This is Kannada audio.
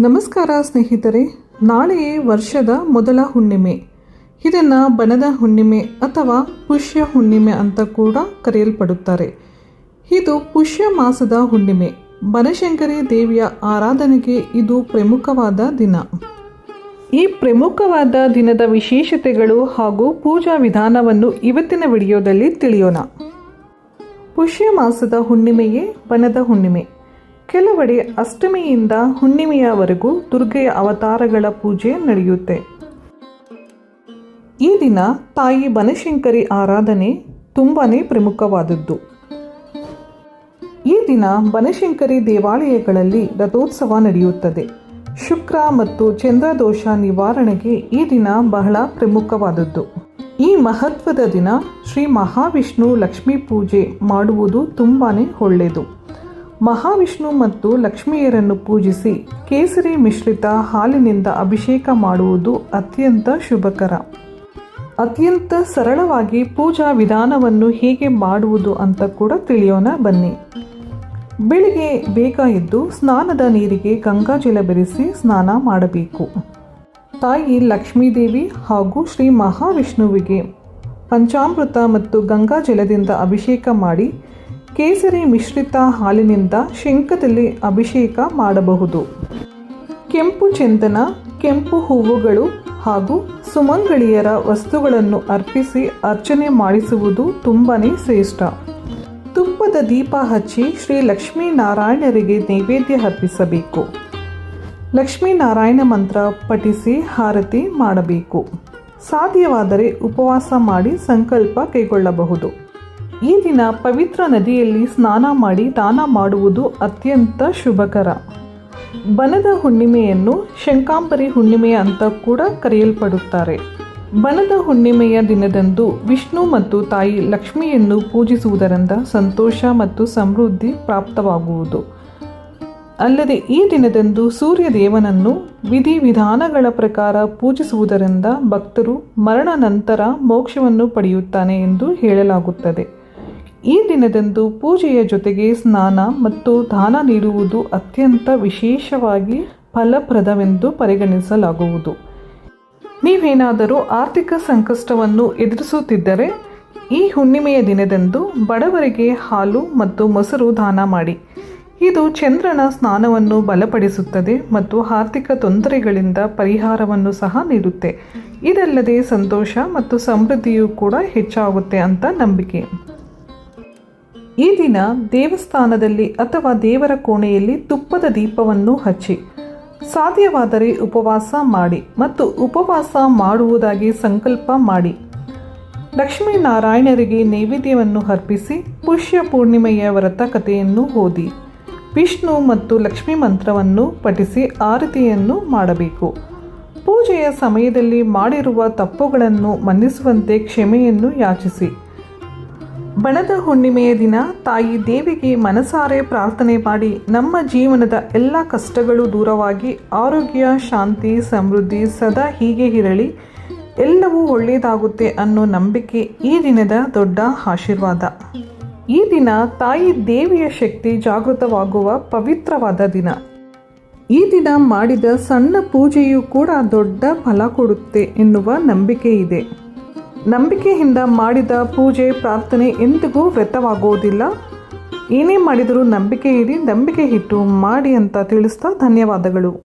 ನಮಸ್ಕಾರ ಸ್ನೇಹಿತರೆ, ನಾಳೆಯೇ ವರ್ಷದ ಮೊದಲ ಹುಣ್ಣಿಮೆ. ಇದನ್ನು ಬನದ ಹುಣ್ಣಿಮೆ ಅಥವಾ ಪುಷ್ಯ ಹುಣ್ಣಿಮೆ ಅಂತ ಕೂಡ ಕರೆಯಲ್ಪಡುತ್ತಾರೆ. ಇದು ಪುಷ್ಯ ಮಾಸದ ಹುಣ್ಣಿಮೆ. ಬನಶಂಕರಿ ದೇವಿಯ ಆರಾಧನೆಗೆ ಇದು ಪ್ರಮುಖವಾದ ದಿನ. ಈ ಪ್ರಮುಖವಾದ ದಿನದ ವಿಶೇಷತೆಗಳು ಹಾಗೂ ಪೂಜಾ ವಿಧಾನವನ್ನು ಇವತ್ತಿನ ವಿಡಿಯೋದಲ್ಲಿ ತಿಳಿಯೋಣ. ಪುಷ್ಯ ಮಾಸದ ಹುಣ್ಣಿಮೆಯೇ ಬನದ ಹುಣ್ಣಿಮೆ. ಕೆಲವೆಡೆ ಅಷ್ಟಮಿಯಿಂದ ಹುಣ್ಣಿಮೆಯವರೆಗೂ ದುರ್ಗೆಯ ಅವತಾರಗಳ ಪೂಜೆ ನಡೆಯುತ್ತೆ. ಈ ದಿನ ತಾಯಿ ಬನಶಂಕರಿ ಆರಾಧನೆ ತುಂಬಾ ಪ್ರಮುಖವಾದದ್ದು. ಈ ದಿನ ಬನಶಂಕರಿ ದೇವಾಲಯಗಳಲ್ಲಿ ರಥೋತ್ಸವ ನಡೆಯುತ್ತದೆ. ಶುಕ್ರ ಮತ್ತು ಚಂದ್ರದೋಷ ನಿವಾರಣೆಗೆ ಈ ದಿನ ಬಹಳ ಪ್ರಮುಖವಾದದ್ದು. ಈ ಮಹತ್ವದ ದಿನ ಶ್ರೀ ಮಹಾವಿಷ್ಣು ಲಕ್ಷ್ಮೀ ಪೂಜೆ ಮಾಡುವುದು ತುಂಬಾ ಒಳ್ಳೆಯದು. ಮಹಾವಿಷ್ಣು ಮತ್ತು ಲಕ್ಷ್ಮಿಯರನ್ನು ಪೂಜಿಸಿ ಕೇಸರಿ ಮಿಶ್ರಿತ ಹಾಲಿನಿಂದ ಅಭಿಷೇಕ ಮಾಡುವುದು ಅತ್ಯಂತ ಶುಭಕರ. ಅತ್ಯಂತ ಸರಳವಾಗಿ ಪೂಜಾ ವಿಧಾನವನ್ನು ಹೇಗೆ ಮಾಡುವುದು ಅಂತ ಕೂಡ ತಿಳಿಯೋಣ ಬನ್ನಿ. ಬೆಳಿಗ್ಗೆ ಬೇಗ ಎದ್ದು ಸ್ನಾನದ ನೀರಿಗೆ ಗಂಗಾಜಲ ಬೆರೆಸಿ ಸ್ನಾನ ಮಾಡಬೇಕು. ತಾಯಿ ಲಕ್ಷ್ಮೀದೇವಿ ಹಾಗೂ ಶ್ರೀ ಮಹಾವಿಷ್ಣುವಿಗೆ ಪಂಚಾಮೃತ ಮತ್ತು ಗಂಗಾಜಲದಿಂದ ಅಭಿಷೇಕ ಮಾಡಿ ಕೇಸರಿ ಮಿಶ್ರಿತ ಹಾಲಿನಿಂದ ಶಂಖದಲ್ಲಿ ಅಭಿಷೇಕ ಮಾಡಬಹುದು. ಕೆಂಪು ಚಂದನ ಕೆಂಪು ಹೂವುಗಳು ಹಾಗೂ ಸುಮಂಗಳಿಯರ ವಸ್ತುಗಳನ್ನು ಅರ್ಪಿಸಿ ಅರ್ಚನೆ ಮಾಡಿಸುವುದು ತುಂಬಾ ಶ್ರೇಷ್ಠ. ತುಪ್ಪದ ದೀಪ ಹಚ್ಚಿ ಶ್ರೀ ಲಕ್ಷ್ಮೀನಾರಾಯಣರಿಗೆ ನೈವೇದ್ಯ ಅರ್ಪಿಸಬೇಕು. ಲಕ್ಷ್ಮೀನಾರಾಯಣ ಮಂತ್ರ ಪಠಿಸಿ ಹಾರತಿ ಮಾಡಬೇಕು. ಸಾಧ್ಯವಾದರೆ ಉಪವಾಸ ಮಾಡಿ ಸಂಕಲ್ಪ ಕೈಗೊಳ್ಳಬಹುದು. ಈ ದಿನ ಪವಿತ್ರ ನದಿಯಲ್ಲಿ ಸ್ನಾನ ಮಾಡಿ ದಾನ ಮಾಡುವುದು ಅತ್ಯಂತ ಶುಭಕರ. ಬನದ ಹುಣ್ಣಿಮೆಯನ್ನು ಶಂಕಾಂಬರಿ ಹುಣ್ಣಿಮೆ ಅಂತ ಕೂಡ ಕರೆಯಲ್ಪಡುತ್ತಾರೆ. ಬನದ ಹುಣ್ಣಿಮೆಯ ದಿನದಂದು ವಿಷ್ಣು ಮತ್ತು ತಾಯಿ ಲಕ್ಷ್ಮಿಯನ್ನು ಪೂಜಿಸುವುದರಿಂದ ಸಂತೋಷ ಮತ್ತು ಸಮೃದ್ಧಿ ಪ್ರಾಪ್ತವಾಗುವುದು. ಅಲ್ಲದೆ ಈ ದಿನದಂದು ಸೂರ್ಯ ದೇವನನ್ನು ವಿಧಿವಿಧಾನಗಳ ಪ್ರಕಾರ ಪೂಜಿಸುವುದರಿಂದ ಭಕ್ತರು ಮರಣ ನಂತರ ಮೋಕ್ಷವನ್ನು ಪಡೆಯುತ್ತಾನೆ ಎಂದು ಹೇಳಲಾಗುತ್ತದೆ. ಈ ದಿನದಂದು ಪೂಜೆಯ ಜೊತೆಗೆ ಸ್ನಾನ ಮತ್ತು ದಾನ ನೀಡುವುದು ಅತ್ಯಂತ ವಿಶೇಷವಾಗಿ ಫಲಪ್ರದವೆಂದು ಪರಿಗಣಿಸಲಾಗುವುದು. ನೀವೇನಾದರೂ ಆರ್ಥಿಕ ಸಂಕಷ್ಟವನ್ನು ಎದುರಿಸುತ್ತಿದ್ದರೆ, ಈ ಹುಣ್ಣಿಮೆಯ ದಿನದಂದು ಬಡವರಿಗೆ ಹಾಲು ಮತ್ತು ಮೊಸರು ದಾನ ಮಾಡಿ. ಇದು ಚಂದ್ರನ ಸ್ನಾನವನ್ನು ಬಲಪಡಿಸುತ್ತದೆ ಮತ್ತು ಆರ್ಥಿಕ ತೊಂದರೆಗಳಿಂದ ಪರಿಹಾರವನ್ನು ಸಹ ನೀಡುತ್ತೆ. ಇದಲ್ಲದೆ ಸಂತೋಷ ಮತ್ತು ಸಮೃದ್ಧಿಯೂ ಕೂಡ ಹೆಚ್ಚಾಗುತ್ತೆ ಅಂತ ನಂಬಿಕೆ. ಈ ದಿನ ದೇವಸ್ಥಾನದಲ್ಲಿ ಅಥವಾ ದೇವರ ಕೋಣೆಯಲ್ಲಿ ತುಪ್ಪದ ದೀಪವನ್ನು ಹಚ್ಚಿ, ಸಾಧ್ಯವಾದರೆ ಉಪವಾಸ ಮಾಡಿ ಮತ್ತು ಉಪವಾಸ ಮಾಡುವುದಾಗಿ ಸಂಕಲ್ಪ ಮಾಡಿ. ಲಕ್ಷ್ಮೀನಾರಾಯಣರಿಗೆ ನೈವೇದ್ಯವನ್ನು ಅರ್ಪಿಸಿ ಪುಷ್ಯ ಪೂರ್ಣಿಮೆಯ ವ್ರತ ಕಥೆಯನ್ನು ಓದಿ, ವಿಷ್ಣು ಮತ್ತು ಲಕ್ಷ್ಮೀ ಮಂತ್ರವನ್ನು ಪಠಿಸಿ ಆರತಿಯನ್ನು ಮಾಡಬೇಕು. ಪೂಜೆಯ ಸಮಯದಲ್ಲಿ ಮಾಡಿರುವ ತಪ್ಪುಗಳನ್ನು ಮನ್ನಿಸುವಂತೆ ಕ್ಷಮೆಯನ್ನು ಯಾಚಿಸಿ. ಬಣದ ಹುಣ್ಣಿಮೆಯ ದಿನ ತಾಯಿ ದೇವಿಗೆ ಮನಸಾರೆ ಪ್ರಾರ್ಥನೆ ಮಾಡಿ ನಮ್ಮ ಜೀವನದ ಎಲ್ಲ ಕಷ್ಟಗಳು ದೂರವಾಗಿ ಆರೋಗ್ಯ, ಶಾಂತಿ, ಸಮೃದ್ಧಿ ಸದಾ ಹೀಗೆ ಇರಲಿ. ಎಲ್ಲವೂ ಒಳ್ಳೆಯದಾಗುತ್ತೆ ಅನ್ನೋ ನಂಬಿಕೆ ಈ ದಿನದ ದೊಡ್ಡ ಆಶೀರ್ವಾದ. ಈ ದಿನ ತಾಯಿ ದೇವಿಯ ಶಕ್ತಿ ಜಾಗೃತವಾಗುವ ಪವಿತ್ರವಾದ ದಿನ. ಈ ದಿನ ಮಾಡಿದ ಸಣ್ಣ ಪೂಜೆಯೂ ಕೂಡ ದೊಡ್ಡ ಫಲ ಕೊಡುತ್ತೆ ಎನ್ನುವ ನಂಬಿಕೆ ಇದೆ. ನಂಬಿಕೆಯಿಂದ ಮಾಡಿದ ಪೂಜೆ, ಪ್ರಾರ್ಥನೆ ಎಂದಿಗೂ ವ್ಯರ್ಥವಾಗುವುದಿಲ್ಲ. ಏನೇ ಮಾಡಿದರೂ ನಂಬಿಕೆ ಇಡಿ ನಂಬಿಕೆ ಇಟ್ಟು ಮಾಡಿ ಅಂತ ತಿಳಿಸ್ತಾ ಧನ್ಯವಾದಗಳು.